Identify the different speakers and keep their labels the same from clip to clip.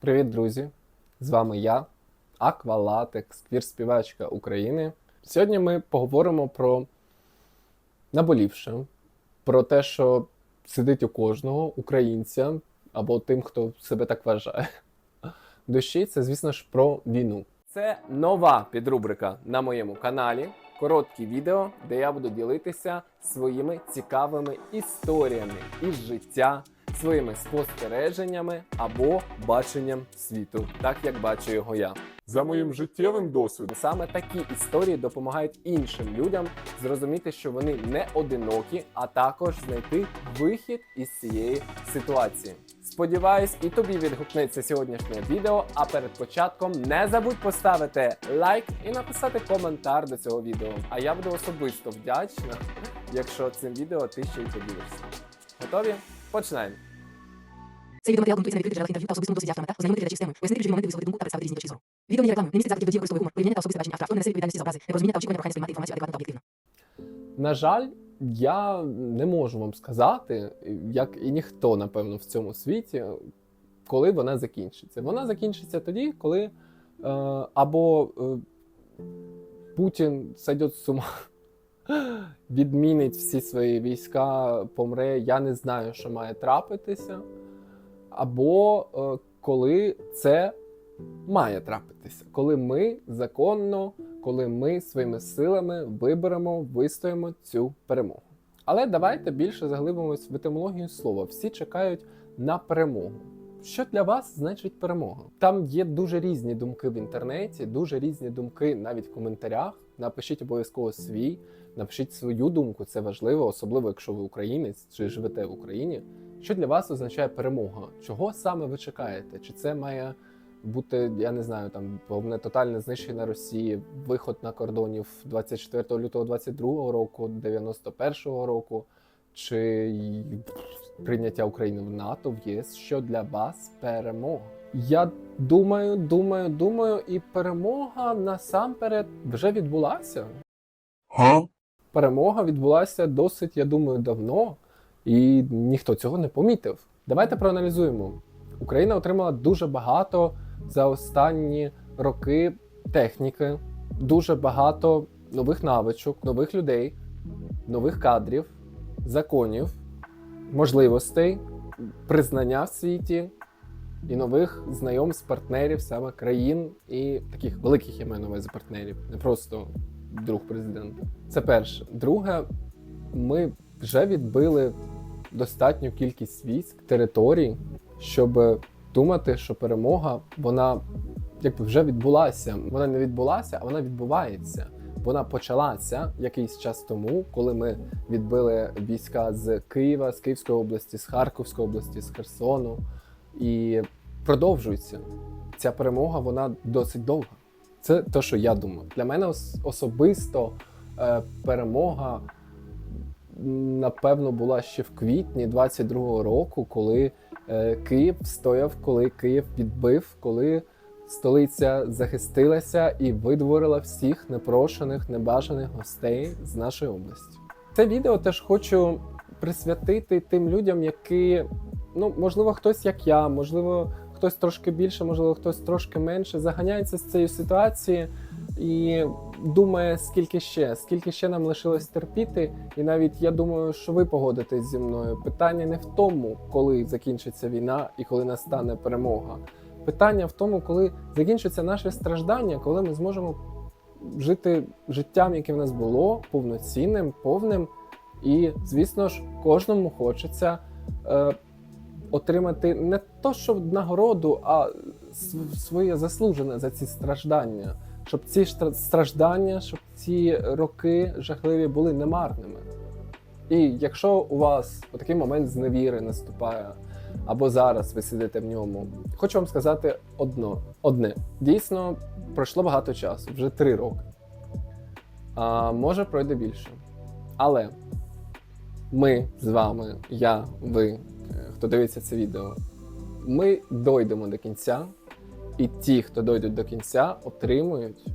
Speaker 1: Привіт, друзі! З вами я, Аквалатекс, квір-співачка України. Сьогодні ми поговоримо про наболівше, про те, що сидить у кожного українця або тим, хто себе так вважає. Душі це, звісно ж, про війну. Це нова підрубрика на моєму каналі. Короткі відео, де я буду ділитися своїми цікавими історіями із життя, своїми спостереженнями або баченням світу, так як бачу його я.
Speaker 2: За моїм життєвим досвідом
Speaker 1: Саме такі історії допомагають іншим людям зрозуміти, що вони не одинокі, а також знайти вихід із цієї ситуації. Сподіваюсь, і тобі відгукнеться сьогоднішнє відео. А перед початком не забудь поставити лайк і написати коментар до цього відео. А я буду особисто вдячна, якщо цим відео ти ще й поділишся. Готові? Починаємо!
Speaker 3: Цей відеоматеріал ґрунтується на відкритих джерелах інтерв'ю та особистому досвіді автора, ознайомити глядачів з темою, пояснити ключові моменти, висловити думку та представити різні точки зору. Відео не є рекламою, не містить закликів до дії гумор, порівняння та особисте бачення автора, авто не несе відповідальності за образи, непорозуміння та очікування прохання сприймати інформацію адекватно та об'єктивно.
Speaker 1: На жаль, я не можу вам сказати, як і ніхто, напевно, в цьому світі, коли вона закінчиться. Вона закінчиться тоді, коли е, або е, Путін сойде з ума, відмінить всі свої війська, помре. Я не знаю, що має трапитися. Або е, коли це має трапитися, коли ми законно коли ми своїми силами виберемо, вистоїмо цю перемогу. Але давайте більше заглибимось в етимологію слова. Всі чекають на перемогу. Що для вас значить перемога? Там є дуже різні думки в інтернеті, дуже різні думки навіть в коментарях. Напишіть обов'язково свій, напишіть свою думку, це важливо, особливо якщо ви українець чи живете в Україні. Що для вас означає перемога? Чого саме ви чекаєте? Чи це має бути, я не знаю, там повне тотальне знищення Росії, виход на кордонів 24 лютого 22 року, 91-го року, чи прийняття України в НАТО, в ЄС, що для вас перемога? Я думаю, думаю, думаю, і перемога насамперед вже відбулася.
Speaker 2: Га?
Speaker 1: Перемога відбулася досить, я думаю, давно, і ніхто цього не помітив. Давайте проаналізуємо. Україна отримала дуже багато за останні роки техніки, дуже багато нових навичок, нових людей, нових кадрів, законів, можливостей, признання в світі і нових знайомств, партнерів, саме країн і таких великих я маю на увазі партнерів, не просто друг президента. Це перше. Друге, ми вже відбили достатню кількість військ, територій, щоб думати, що перемога вона якби вже відбулася. Вона не відбулася, а вона відбувається. Вона почалася якийсь час тому, коли ми відбили війська з Києва, з Київської області, з Харківської області, з Херсону. І продовжується. Ця перемога вона досить довга. Це те, що я думаю. Для мене особисто е, перемога напевно була ще в квітні 22-го року, коли е, Київ стояв, коли Київ відбив, коли столиця захистилася і видворила всіх непрошених, небажаних гостей з нашої області. Це відео теж хочу присвятити тим людям, які, ну, можливо, хтось як я, можливо, хтось трошки більше, можливо, хтось трошки менше, заганяється з цієї ситуації і думає, скільки ще, скільки ще нам лишилось терпіти. І навіть я думаю, що ви погодитесь зі мною. Питання не в тому, коли закінчиться війна і коли настане перемога. Питання в тому, коли закінчиться наше страждання, коли ми зможемо жити життям, яке в нас було, повноцінним, повним. І, звісно ж, кожному хочеться е, отримати не то, що нагороду, а своє заслужене за ці страждання. Щоб ці страждання, щоб ці роки жахливі були немарними. І якщо у вас такий момент зневіри наступає, або зараз ви сидите в ньому, хочу вам сказати одно, одне. Дійсно, пройшло багато часу, вже три роки. А може пройде більше. Але ми з вами, я, ви, е, хто дивиться це відео, ми дойдемо до кінця, і ті, хто дойдуть до кінця, отримують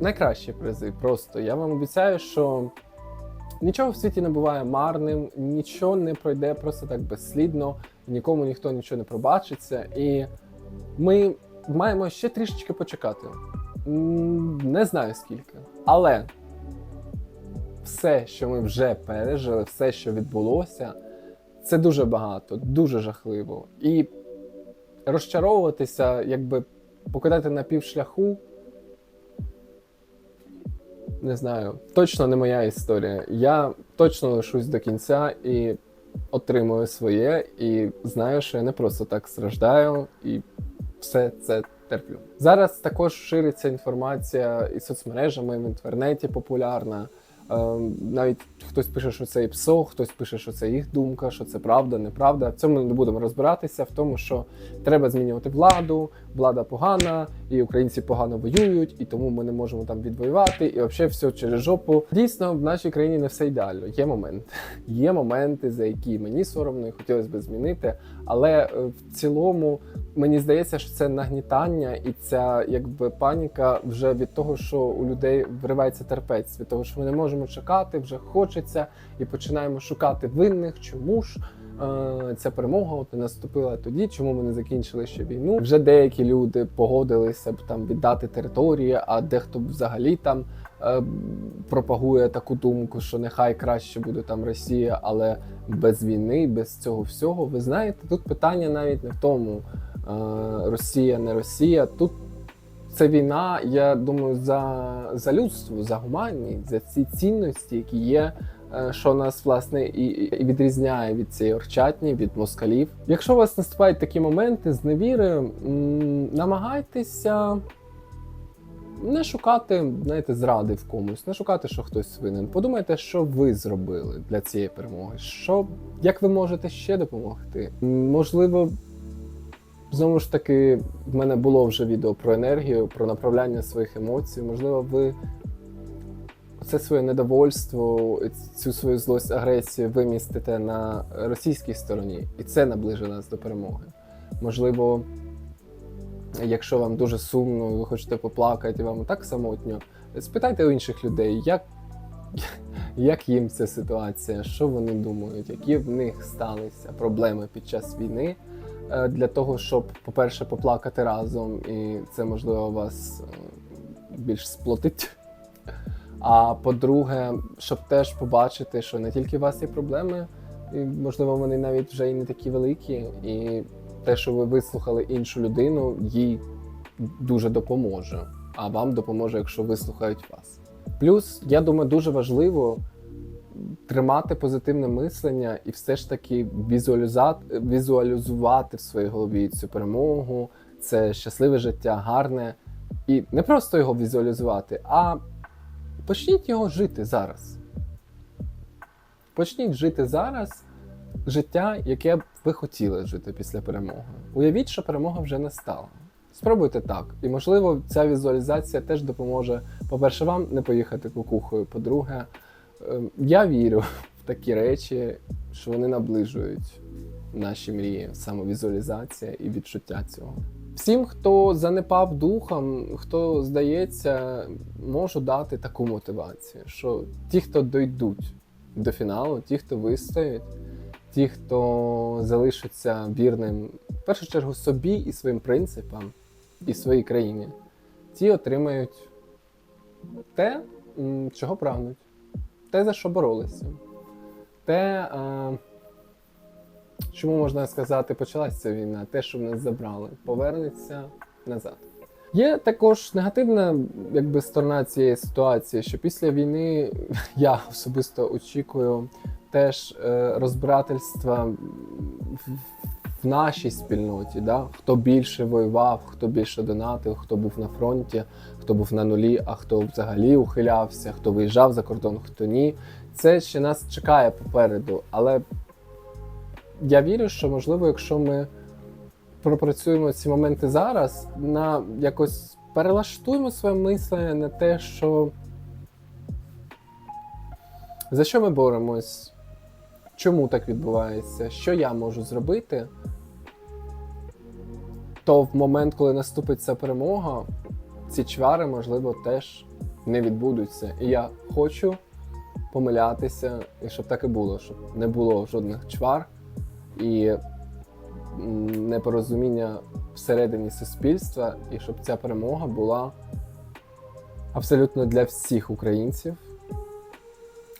Speaker 1: найкращі призи. Просто я вам обіцяю, що нічого в світі не буває марним, нічого не пройде просто так безслідно, нікому ніхто нічого не пробачиться. І Ми маємо ще трішечки почекати. Не знаю скільки. Але все, що ми вже пережили, все, що відбулося, це дуже багато, дуже жахливо. І розчаровуватися, якби покидати на півшляху. Не знаю, точно не моя історія. Я точно лишусь до кінця і отримую своє, і знаю, що я не просто так страждаю, і все це терплю. Зараз також шириться інформація і соцмережами, в інтернеті популярна. Е, Навіть хтось пише, що це і ПСО, хтось пише, що це їх думка, що це правда, неправда. В цьому не будемо розбиратися, в тому, що треба змінювати владу, влада погана, і українці погано воюють, і тому ми не можемо там відвоювати, і взагалі все через жопу. Дійсно, в нашій країні не все ідеально. Є моменти. Є моменти, за які мені соромно і хотілося б змінити. Але е, в цілому мені здається, що це нагнітання і ця якби паніка вже від того, що у людей виривається терпець, від того, що ми не можемо чекати, вже хочеться, і починаємо шукати винних, чому ж. е, Ця перемога от наступила тоді, чому ми не закінчили ще війну. Вже деякі люди погодилися б там віддати території, а дехто б взагалі там е, пропагує таку думку, що нехай краще буде там Росія, але без війни, без цього всього. Ви знаєте, тут питання навіть не в тому, е, Росія, не Росія. Тут це війна, я думаю, за, за людство, за гуманність, за ці цінності, які є. е, Що нас власне і, відрізняє від цієї орчатні, від москалів. Якщо у вас наступають такі моменти з невіри, намагайтеся не шукати, знаєте, зради в комусь, не шукати, що хтось винен. Подумайте, що ви зробили для цієї перемоги. Що як ви можете ще допомогти? Можливо, знову ж таки, в мене було вже відео про енергію, про направляння своїх емоцій. Можливо, ви це своє недовольство, цю свою злость, агресію вимістите на російській стороні, і це наближить нас до перемоги. Можливо, якщо вам дуже сумно, ви хочете поплакати, вам так самотньо, спитайте у інших людей, як, як їм ця ситуація, що вони думають, які в них сталися проблеми під час війни. Е, Для того, щоб, по-перше, поплакати разом, і це можливо вас е, більш сплотить. А по-друге, щоб теж побачити, що не тільки у вас є проблеми, і, можливо, вони навіть вже і не такі великі, і те, що ви вислухали іншу людину, їй дуже допоможе. А вам допоможе, якщо вислухають вас. Плюс, я думаю, дуже важливо тримати позитивне мислення і все ж таки візуалізувати в своїй голові цю перемогу, це щасливе життя, гарне. І не просто його візуалізувати, а почніть його жити зараз. Почніть жити зараз життя, яке б ви хотіли жити після перемоги. Уявіть, що перемога вже настала. Спробуйте так. І, можливо, ця візуалізація теж допоможе, по-перше, вам не поїхати кукухою. По-друге, я вірю в такі речі, що вони наближують наші мрії, самовізуалізація і відчуття цього. Всім, хто занепав духом, хто здається, можу дати таку мотивацію, що ті, хто дойдуть до фіналу, ті, хто вистоять, ті, хто залишиться вірним в першу чергу собі і своїм принципам, і своїй країні, ті отримають те, чого прагнуть, те, за що боролися, те, е, чому можна сказати, почалася війна, те, що в нас забрали, повернеться назад. Є також негативна якби, сторона цієї ситуації, що після війни я особисто очікую теж е, розбирательства в, нашій спільноті, да? хто більше воював, хто більше донатив, хто був на фронті, хто був на нулі, а хто взагалі ухилявся, хто виїжджав за кордон, хто ні. Це ще нас чекає попереду. Але я вірю, що можливо, якщо ми пропрацюємо ці моменти зараз, на якось перелаштуємо своє мислення на те, що за що ми боремось, чому так відбувається, що я можу зробити, то в момент, коли наступить ця перемога, ці чвари, можливо, теж не відбудуться. І я хочу помилятися, і щоб так і було, щоб не було жодних чвар і непорозуміння всередині суспільства, і щоб ця перемога була абсолютно для всіх українців,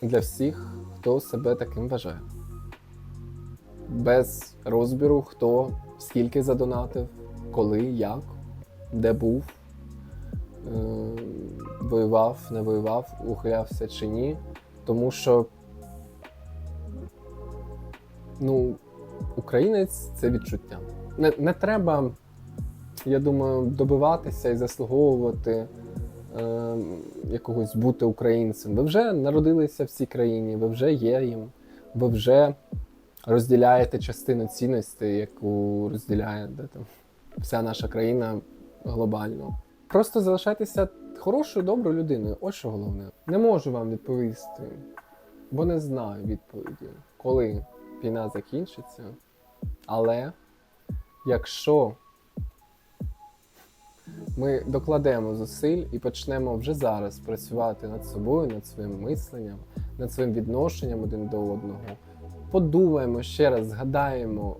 Speaker 1: для всіх, хто себе таким вважає. Без розбіру, хто скільки задонатив, коли, як, де був, е, воював, не воював, ухилявся чи ні. Тому що ну, українець це відчуття. Не, не треба, я думаю, добиватися і заслуговувати е, якогось бути українцем. Ви вже народилися в цій країні, ви вже є їм, ви вже розділяєте частину цінностей, яку розділяє де, там, вся наша країна глобально. Просто залишайтеся хорошою, доброю людиною. Ось що головне. Не можу вам відповісти, бо не знаю відповіді, коли війна закінчиться. Але якщо ми докладемо зусиль і почнемо вже зараз працювати над собою, над своїм мисленням, над своїм відношенням один до одного, подумаємо ще раз, згадаємо,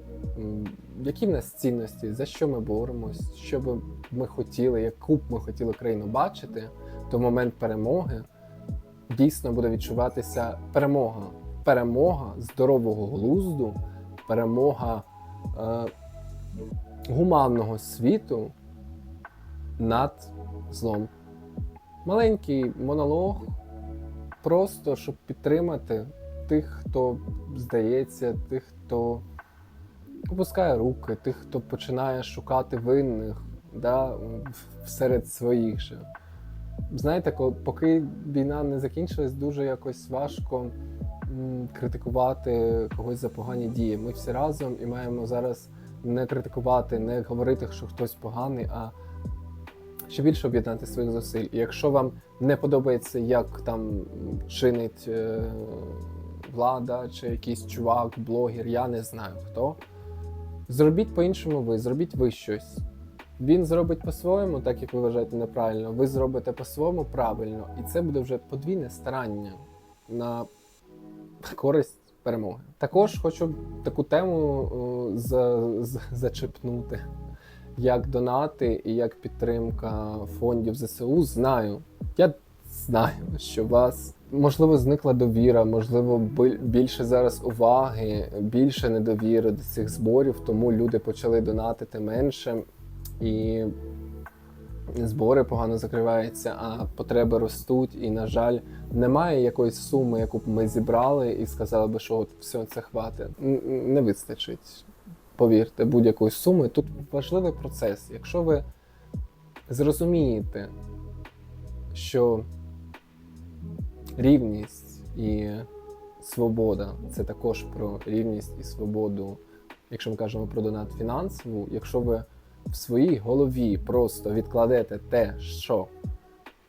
Speaker 1: які в нас цінності, за що ми боремось, що би ми хотіли, яку б ми хотіли країну бачити, то момент перемоги дійсно буде відчуватися перемога. Перемога здорового глузду, перемога е, гуманного світу над злом. Маленький монолог, просто щоб підтримати тих, хто здається, тих, хто опускає руки, тих, хто починає шукати винних да, серед своїх же. Знаєте, поки війна не закінчилась, дуже якось важко критикувати когось за погані дії. Ми всі разом і маємо зараз не критикувати, не говорити, що хтось поганий, а ще більше об'єднати своїх зусиль. І якщо вам не подобається, як там чинить е, влада чи якийсь чувак, блогер, я не знаю хто. Зробіть по-іншому ви, зробіть ви щось. Він зробить по-своєму, так як ви вважаєте неправильно, ви зробите по-своєму правильно, і це буде вже подвійне старання на користь перемоги. Також хочу таку тему о, за, за- зачепнути, як донати і як підтримка фондів ЗСУ. Знаю. Я знаю, що вас можливо зникла довіра, можливо, більше зараз уваги, більше недовіри до цих зборів, тому люди почали донатити менше і збори погано закриваються, а потреби ростуть. І, на жаль, немає якоїсь суми, яку б ми зібрали і сказали би, що от все це хватить. Не вистачить. Повірте, будь-якої суми. Тут важливий процес. Якщо ви зрозумієте, що рівність і свобода це також про рівність і свободу, якщо ми кажемо про донат фінансову, якщо ви в своїй голові просто відкладете те, що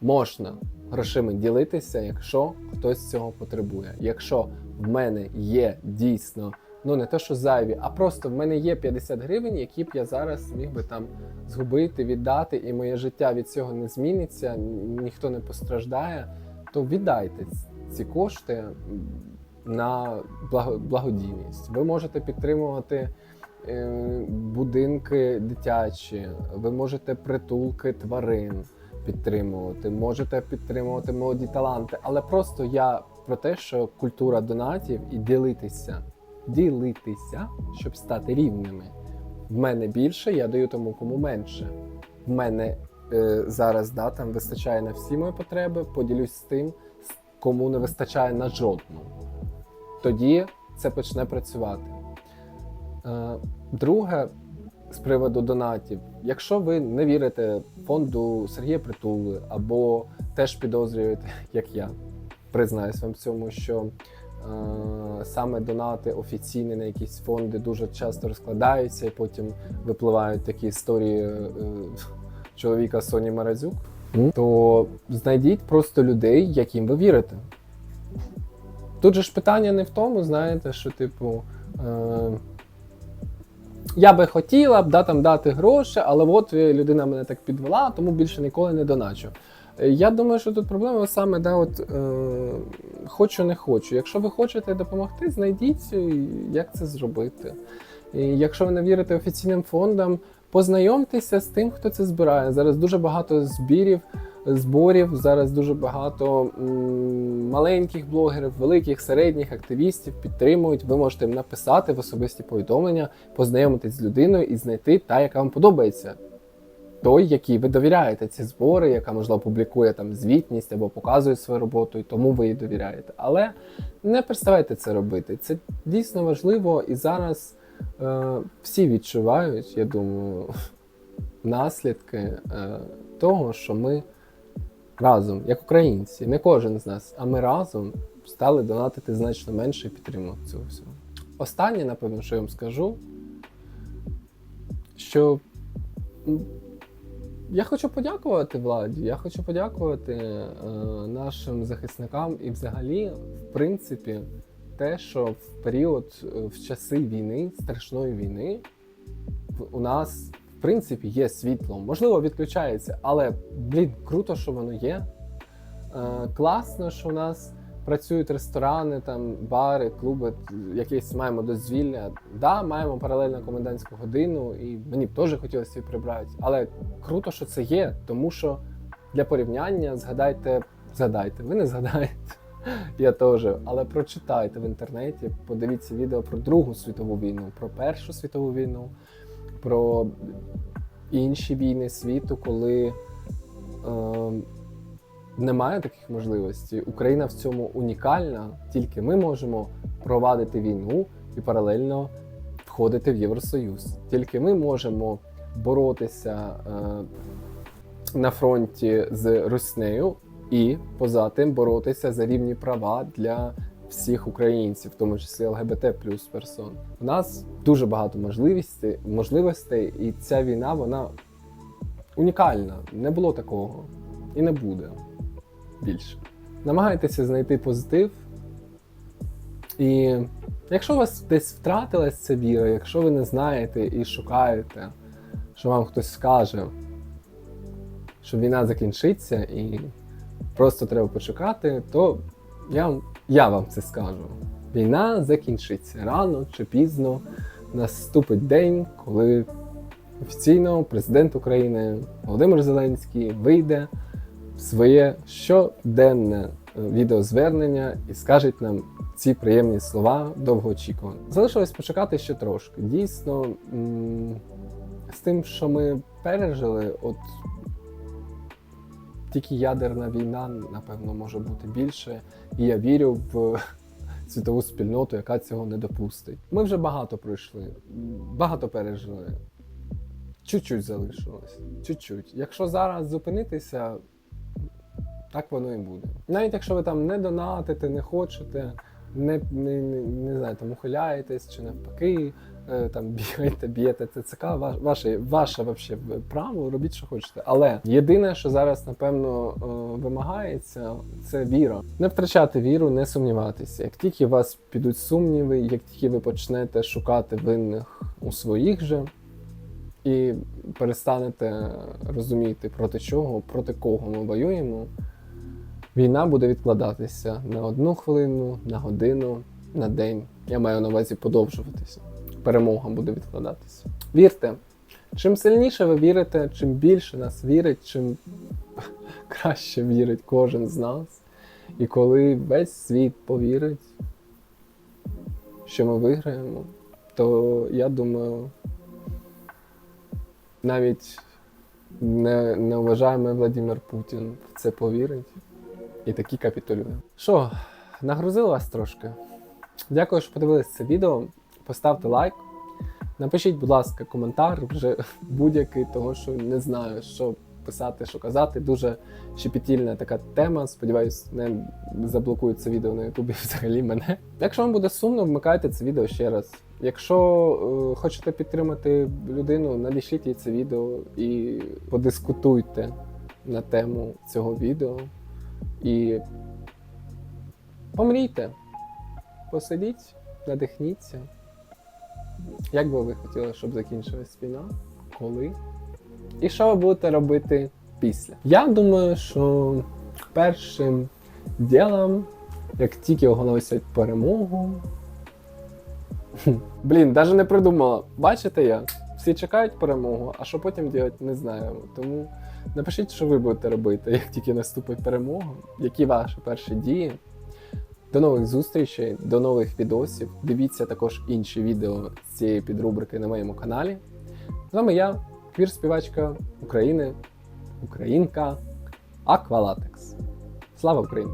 Speaker 1: можна грошима ділитися, якщо хтось цього потребує. Якщо в мене є дійсно, ну не те, що зайві, а просто в мене є 50 гривень, які б я зараз міг би там згубити, віддати, і моє життя від цього не зміниться, ніхто не постраждає, то віддайте ці кошти на благодійність. Ви можете підтримувати е, будинки дитячі, ви можете притулки тварин підтримувати, можете підтримувати молоді таланти. Але просто я про те, що культура донатів і ділитися, ділитися, щоб стати рівними. В мене більше, я даю тому, кому менше. В мене зараз да, там вистачає на всі мої потреби, поділюсь з тим, кому не вистачає на жодну. Тоді це почне працювати. Е, Друге, з приводу донатів, якщо ви не вірите фонду Сергія Притули або теж підозрюєте, як я, признаюсь вам в цьому, що е, саме донати офіційні на якісь фонди дуже часто розкладаються, і потім випливають такі історії е, чоловіка Соні Маразюк, то знайдіть просто людей, яким ви вірите. Тут же ж питання не в тому, знаєте, що, типу, е, я би хотіла б да, там, дати гроші, але от е, людина мене так підвела, тому більше ніколи не доначу. Е, Я думаю, що тут проблема саме да, от, е, хочу, не хочу. Якщо ви хочете допомогти, знайдіть, е, як це зробити. І якщо ви не вірите офіційним фондам, Познайомтеся з тим, хто це збирає. Зараз дуже багато збірів, зборів. Зараз дуже багато маленьких блогерів, великих, середніх активістів підтримують. Ви можете їм написати в особисті повідомлення, познайомитись з людиною і знайти та, яка вам подобається. Той, який ви довіряєте, ці збори, яка можливо публікує там звітність або показує свою роботу, і тому ви їй довіряєте. Але не переставайте це робити. Це дійсно важливо, і зараз всі відчувають, я думаю, наслідки е, того, що ми разом, як українці, не кожен з нас, а ми разом стали донатити значно менше і підтримувати цього всього. Останнє, напевно, що я вам скажу, що я хочу подякувати владі. Я хочу подякувати е, нашим захисникам і, взагалі, в принципі, те, що в період е, в часи війни, страшної війни, у нас в принципі є світло. Можливо, відключається, але блін, круто, що воно є. Е, класно, що у нас працюють ресторани, там бари, клуби, якесь маємо дозвілля. Да, маємо паралельно комендантську годину, і мені б теж хотілося її прибрати. Але круто, що це є, тому що для порівняння згадайте, згадайте, ви не згадаєте. Я теж, але прочитайте в інтернеті, подивіться відео про Другу світову війну, про Першу світову війну, про інші війни світу, коли е, немає таких можливостей. Україна в цьому унікальна, тільки ми можемо провадити війну і паралельно входити в Євросоюз. Тільки ми можемо боротися е, на фронті з Руснею і поза тим боротися за рівні права для всіх українців, в тому числі ЛГБТ плюс персон. У нас дуже багато можливостей, можливостей, і ця війна вона унікальна. Не було такого і не буде більше. Намагайтеся знайти позитив. І якщо у вас десь втратилась ця віра, якщо ви не знаєте і шукаєте, що вам хтось скаже, що війна закінчиться і просто треба почекати, то я, я вам це скажу. Війна закінчиться рано чи пізно. Наступить день, коли офіційно президент України Володимир Зеленський вийде в своє щоденне е, відеозвернення і скаже нам ці приємні слова довгоочікувані. Залишилось почекати ще трошки. Дійсно, з тим, що ми пережили, от тільки ядерна війна, напевно, може бути більше. І я вірю в світову спільноту, яка цього не допустить. Ми вже багато пройшли, багато пережили. Чуть-чуть залишилось. Чуть-чуть. Якщо зараз зупинитися, так воно і буде. Навіть якщо ви там не донатите, не хочете, не, не, не, не знаю, там ухиляєтесь чи навпаки, там бігаєте, б'єте ТЦК, ва- ваше, ваше вообще право, робіть, що хочете. Але єдине, що зараз, напевно, е, вимагається, це віра. Не втрачати віру, не сумніватися. Як тільки у вас підуть сумніви, як тільки ви почнете шукати винних у своїх же, і перестанете розуміти, проти чого, проти кого ми воюємо, війна буде відкладатися на одну хвилину, на годину, на день. Я маю на увазі подовжуватися. Перемога буде відкладатися. Вірте, чим сильніше ви вірите, чим більше нас вірить, чим краще вірить кожен з нас. І коли весь світ повірить, що ми виграємо, то я думаю, навіть не, неуважаємий Владимир Путін в це повірить і таки капітулює. Що, нагрузили вас трошки? Дякую, що подивилися це відео. Поставте лайк. Напишіть, будь ласка, коментар вже будь-який, того що не знаю, що писати, що казати. Дуже щепетільна така тема. Сподіваюсь, не заблокують це відео на Ютубі взагалі мене. Якщо вам буде сумно, вмикайте це відео ще раз. Якщо е, хочете підтримати людину, надішліть їй це відео і подискутуйте на тему цього відео. І помрійте, посидіть, надихніться. Як би ви хотіли, щоб закінчилась війна? Коли? І що ви будете робити після? Я думаю, що першим ділом, як тільки оголосять перемогу. Блін, навіть не придумала. Бачите я? Всі чекають перемогу, а що потім робити, не знаємо. Тому напишіть, що ви будете робити, як тільки наступить перемога, які ваші перші дії. До нових зустрічей, до нових відосів. Дивіться також інші відео з цієї підрубрики на моєму каналі. З вами я, квір-співачка України, українка Аквалатекс. Слава Україні!